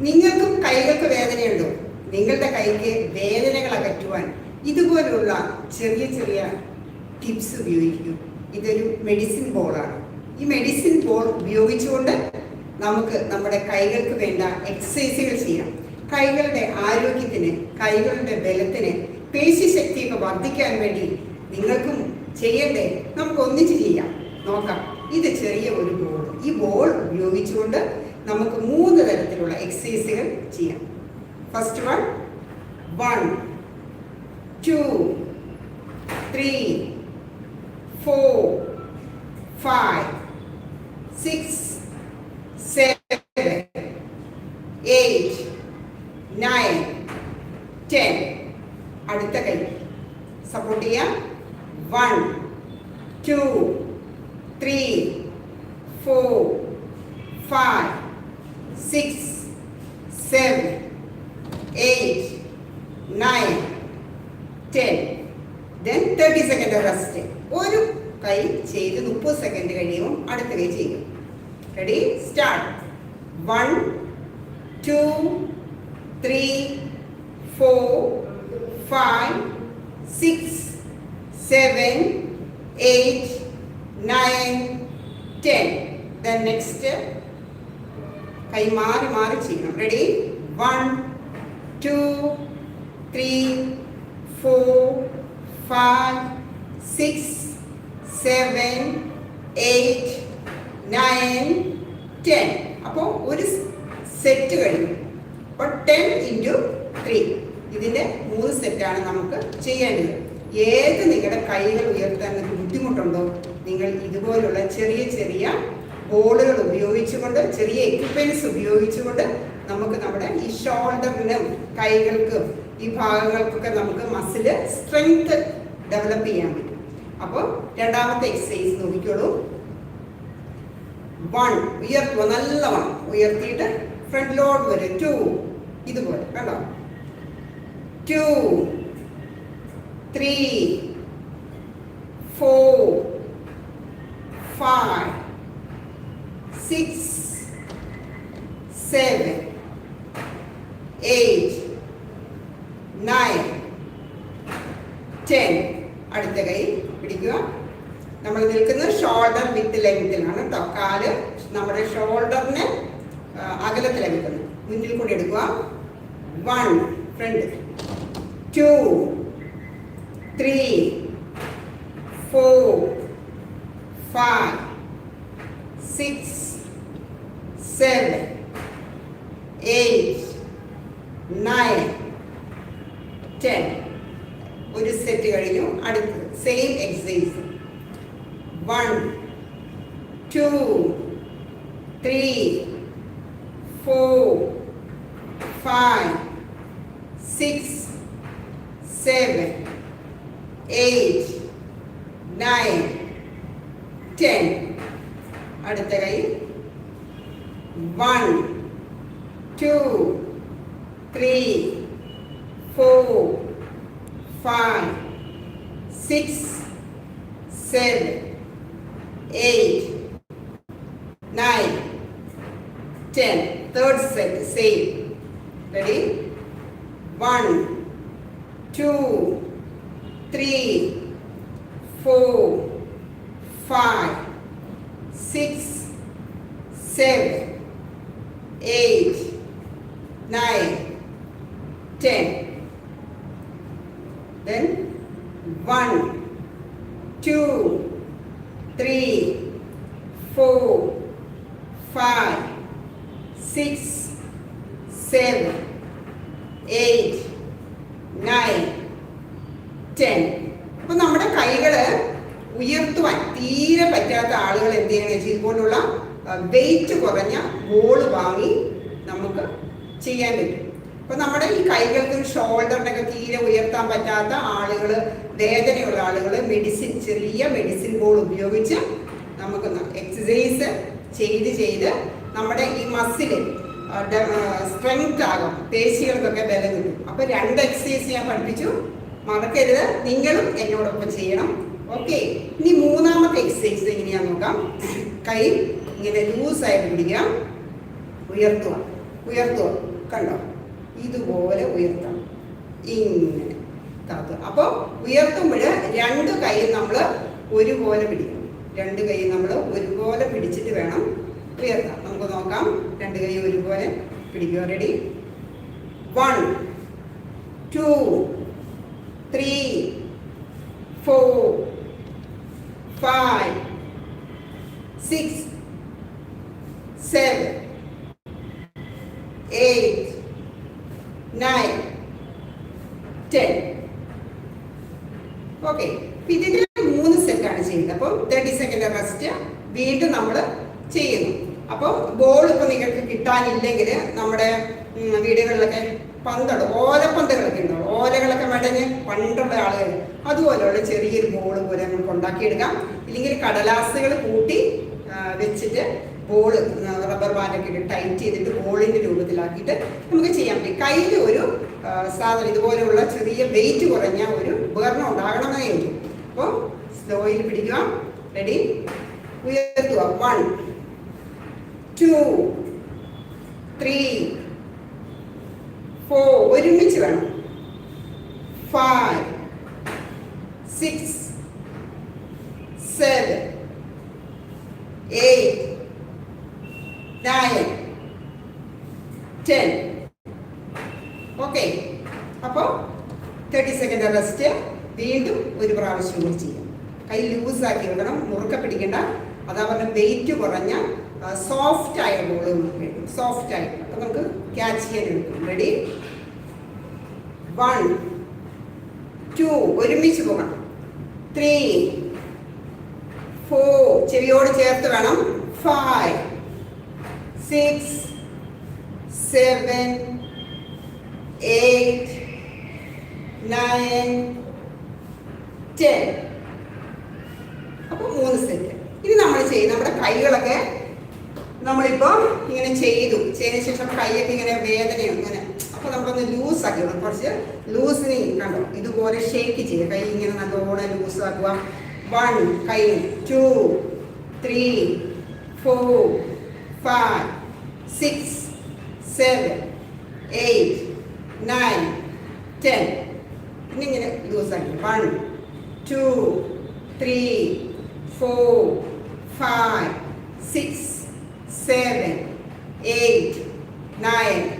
നിങ്ങൾക്കും കൈകൾക്ക് വേദനയുണ്ടോ? നിങ്ങളുടെ കൈക്ക് വേദനകൾ അകറ്റുവാൻ ഇതുപോലുള്ള ചെറിയ ചെറിയ ടിപ്സ് ഉപയോഗിക്കും. ഇതൊരു മെഡിസിൻ ബോളാണ്. ഈ മെഡിസിൻ ബോൾ ഉപയോഗിച്ചുകൊണ്ട് നമുക്ക് നമ്മുടെ കൈകൾക്ക് വേണ്ട എക്സസൈസുകൾ ചെയ്യാം. കൈകളുടെ ആരോഗ്യത്തിന് കൈകളുടെ ബലത്തിന് പേശിശക്തിയൊക്കെ വർദ്ധിക്കാൻ വേണ്ടി നിങ്ങൾക്കും ചെയ്യണ്ടേ? നമുക്ക് ഒന്നിച്ച് ചെയ്യാം. നോക്കാം. ഇത് ചെറിയ ഒരു ബോൾ. ഈ ബോൾ ഉപയോഗിച്ചുകൊണ്ട് നമുക്ക് മൂന്ന് തരത്തിലുള്ള എക്സസൈസുകൾ ചെയ്യാം. First one one two three four five six seven eight nine ten അടുത്ത കൈ. സപ്പോർട്ട് ചെയ്യാം. One two three four five six seven eight nine ten then thirty second rest ഒരു കൈ ചെയ്ത് മുപ്പത് സെക്കൻഡ് കഴിയുമ്പോൾ അടുത്ത കൈ ചെയ്യും ready start one two three four five six seven eight nine ten the next കൈ മാറി മാറി ചെയ്യണം. Ready one two three four five six seven eight nine ten അപ്പോൾ ഒരു സെറ്റ് കഴിഞ്ഞു. അപ്പോൾ ടെൻ ഇന്റു ത്രീ ഇതിന്റെ മൂന്ന് സെറ്റാണ് നമുക്ക് ചെയ്യേണ്ടത്. ഏത് നിങ്ങളുടെ കൈകൾ ഉയർത്താൻ ബുദ്ധിമുട്ടുണ്ടോ? നിങ്ങൾ ഇതുപോലുള്ള ചെറിയ ചെറിയ ബോളുകൾ ഉപയോഗിച്ചുകൊണ്ട് ചെറിയ എക്യുപ്മെന്റ്സ് ഉപയോഗിച്ചുകൊണ്ട് നമുക്ക് നമ്മുടെ ഈ ഷോൾഡറിനും കൈകൾക്കും ഈ ഭാഗങ്ങൾക്കൊക്കെ നമുക്ക് മസിൽ സ്ട്രെങ്ത് ഡെവലപ്പ് ചെയ്യാൻ പറ്റും. അപ്പോൾ രണ്ടാമത്തെ എക്സസൈസ് നോക്കിക്കോളൂ. വൺ ഉയർത്തുക നല്ല വൺ ഉയർത്തിയിട്ട് ലോഡ് വരെ. ടു ഇതുപോലെ കണ്ടോ? Two three four five six seven eight nine ten അടുത്ത കൈ പിടിക്കുക. നമ്മൾ നിൽക്കുന്നത് ഷോൾഡർ വിത്ത് ലെങ്തിലാണ് കേട്ടോ കാൽ നമ്മുടെ ഷോൾഡറിന് അകലത്തിലാണ് നിൽക്കുന്നത്. മുന്നിൽ കൂടി എടുക്കുക. One front two three four five six seven eight nine ten ഒരു സെറ്റ് കഴിഞ്ഞു. അടുത്ത് same exercise one two three four five six seven eight nine ten അടുത്ത കൈ one two three four five six seven eight nine ten third set same ready one two three four five six seven, eight, nine, ten. then one two three four five six seven eight nine ten അപ്പൊ നമ്മുടെ കൈകൾ ഉയർത്തുവാൻ തീരെ പറ്റാത്ത ആളുകൾ എന്ത് ചെയ്യണം ഇതുപോലുള്ള wait കുറഞ്ഞ ബോൾ വാങ്ങി നമുക്ക് ചെയ്യാൻ പറ്റും. അപ്പൊ നമ്മുടെ ഈ കൈകൾക്ക് ഷോൾഡറിനൊക്കെ തീരെ ഉയർത്താൻ പറ്റാത്ത ആളുകൾ വേദനയുള്ള ആളുകൾ മെഡിസിൻ ചെറിയ മെഡിസിൻ ബോൾ ഉപയോഗിച്ച് നമുക്ക് എക്സസൈസ് ചെയ്ത് ചെയ്ത് നമ്മുടെ ഈ മസിൽ സ്ട്രെങ്ത് ആകും. പേശികൾക്കൊക്കെ ബലം കിട്ടും. അപ്പൊ രണ്ട് എക്സസൈസ് ഞാൻ പഠിപ്പിച്ചു. മറക്കരുത്. നിങ്ങളും എന്നോടൊപ്പം ചെയ്യണം. ഓക്കെ ഇനി മൂന്നാമത്തെ എക്സസൈസ് എങ്ങനെയാ നോക്കാം? കൈ ഇങ്ങനെ ലൂസായിട്ട് പിടിക്കാം ഉയർത്തുക. ഉയർത്തുക. കണ്ടോ? ഇതുപോലെ ഉയർത്താം ഇങ്ങനെ. താത്തുക അപ്പോൾ ഉയർത്തുമ്പോൾ രണ്ട് കൈ നമ്മൾ ഒരുപോലെ പിടിക്കണം. രണ്ട് കൈ നമ്മൾ ഒരുപോലെ പിടിച്ചിട്ട് വേണം ഉയർത്താം നമുക്ക് നോക്കാം. രണ്ട് കൈ ഒരുപോലെ പിടിക്കുക. Ready one two three four five six, seven, eight, nine, ten. Okay ഇതിൽ മൂന്ന് സെറ്റാണ് ചെയ്യുന്നത്. അപ്പോൾ തേർട്ടി സെക്കൻഡ് റെസ്റ്റ് വീണ്ടും നമ്മൾ ചെയ്യുന്നു. അപ്പോൾ ബോൾ ഇപ്പോൾ നിങ്ങൾക്ക് കിട്ടാനില്ലെങ്കിൽ നമ്മുടെ വീടുകളിലൊക്കെ വീടുകളിലൊക്കെ ഓരോ പന്തുകളൊക്കെ ഉണ്ടാവും ഓലകളൊക്കെ മടഞ്ഞ് പണ്ടുള്ള ആളുകൾ. അതുപോലെയുള്ള ചെറിയൊരു ബോൾ പോലെ നമുക്ക് ഉണ്ടാക്കിയെടുക്കാം. ഇല്ലെങ്കിൽ കടലാസുകൾ കൂട്ടി വെച്ചിട്ട് ബോൾ റബ്ബർ ബാൻഡൊക്കെ ഇട്ട് ടൈറ്റ് ചെയ്തിട്ട് ബോളിന്റെ രൂപത്തിലാക്കിയിട്ട് നമുക്ക് ചെയ്യാൻ പറ്റും കയ്യിൽ ഒരു സാധനം ഇതുപോലെയുള്ള ചെറിയ വെയിറ്റ് കുറഞ്ഞ ഒരു ഉപകരണം ഉണ്ടാകണമെന്നേ ഉള്ളൂ. അപ്പോൾ സ്ലോയിൽ പിടിക്കുക. റെഡി ഉയർത്തുക. വൺ ടു ത്രീ ഫോർ ഒരുമിച്ച് വേണം six, seven, eight, nine, ten. Okay അപ്പോൾ തേർട്ടി സെക്കൻഡ് റെസ്റ്റ് വീണ്ടും ഒരു പ്രാവശ്യം കൂടി ചെയ്യാം. കൈ ലൂസാക്കി വിടണം മുറുക്ക പിടിക്കേണ്ട. അതാ പറഞ്ഞ വെയിറ്റ് കുറഞ്ഞ സോഫ്റ്റ് ആയ ബോൾ കിട്ടും സോഫ്റ്റ് ആയിട്ട്. അപ്പം നമുക്ക് ക്യാച്ച് ചെയ്യാൻ എടുക്കും. റെഡി വൺ ടു ഒരുമിച്ച് പോകണം ത്രീ ഫോർ ചെവിയോട് ചേർത്ത് വേണം. Five six seven eight nine ten അപ്പോൾ മൂന്ന് സെറ്റ് ഇനി നമ്മൾ ചെയ്യും നമ്മുടെ കൈകളൊക്കെ നമ്മളിപ്പോൾ ഇങ്ങനെ ചെയ്തു. ചെയ്തതിന് ശേഷം കൈയൊക്കെ ഇങ്ങനെ വേദനയും ഇങ്ങനെ അപ്പോൾ നമ്മളൊന്ന് ലൂസ് ആക്കി വിടണം കുറച്ച് ലൂസിന് കണ്ടോ? ഇതുപോലെ ഷേക്ക് ചെയ്യുക. കൈ ഇങ്ങനെ നല്ലോണം ലൂസ് ആക്കുക. വൺ കൈ. Two three four five six seven eight nine ten ഇങ്ങനെ ലൂസ് ആക്കി. One two three four five six seven eight nine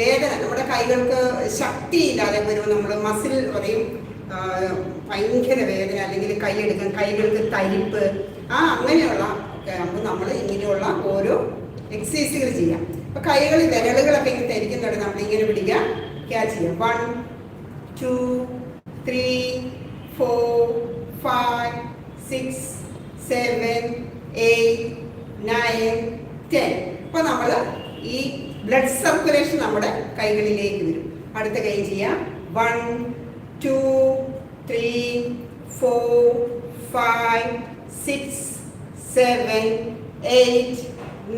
വേദന നമ്മുടെ കൈകൾക്ക് ശക്തി ഇല്ലാതെ വരുമ്പോൾ നമ്മൾ മസിൽ പറയും ഭയങ്കര വേദന അല്ലെങ്കിൽ കൈയെടുക്കാൻ കൈകൾക്ക് തരിപ്പ്. ആ അങ്ങനെയുള്ള ആകുമ്പോൾ നമ്മൾ ഇങ്ങനെയുള്ള ഓരോ എക്സസൈസുകൾ ചെയ്യാം. അപ്പൊ കൈകൾ വിരലുകളൊക്കെ ഇങ്ങനെ തരിക്കുന്നുണ്ട്. നമ്മൾ ഇങ്ങനെ പിടിക്കുക ക്യാച്ച് ചെയ്യാം. One two three four five six seven eight nine ten അപ്പൊ നമ്മൾ ബ്ലഡ് സർക്കുലേഷൻ നമ്മുടെ കൈകളിലേക്ക് വരും. അടുത്ത കൈ ചെയ്യാം. One two three four five six seven eight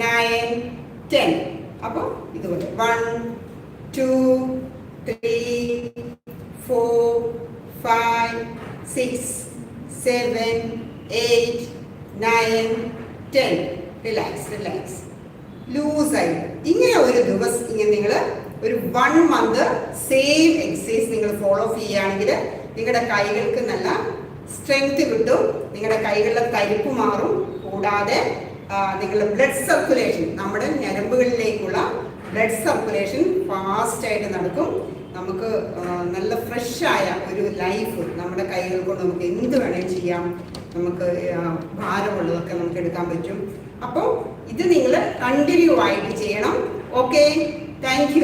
nine ten അപ്പോൾ ഇതുപോലെ. One two three four five six seven eight nine ten relax relax ലൂസായിട്ട് ഇങ്ങനെ ഒരു ദിവസം ഇങ്ങനെ നിങ്ങൾ ഒരു വൺ മന്ത് സെയിം എക്സസൈസ് നിങ്ങൾ ഫോളോ ചെയ്യുകയാണെങ്കിൽ നിങ്ങളുടെ കൈകൾക്ക് നല്ല സ്ട്രെങ്ത് കിട്ടും. നിങ്ങളുടെ കൈകളിലെ തരിപ്പ് മാറും. കൂടാതെ നിങ്ങളുടെ ബ്ലഡ് സർക്കുലേഷൻ നമ്മുടെ ഞരമ്പുകളിലേക്കുള്ള ബ്ലഡ് സർക്കുലേഷൻ ഫാസ്റ്റ് ആയിട്ട് നടക്കും. നമുക്ക് നല്ല ഫ്രഷായ ഒരു ലൈഫ് നമ്മുടെ കൈകൾ കൊണ്ട് നമുക്ക് എന്ത് വേണേലും ചെയ്യാം. നമുക്ക് ഭാരമുള്ളതൊക്കെ നമുക്ക് എടുക്കാൻ പറ്റും. അപ്പോൾ ഇത് നിങ്ങൾ കണ്ടിന്യൂ ആയിട്ട് ചെയ്യണം. Okay thank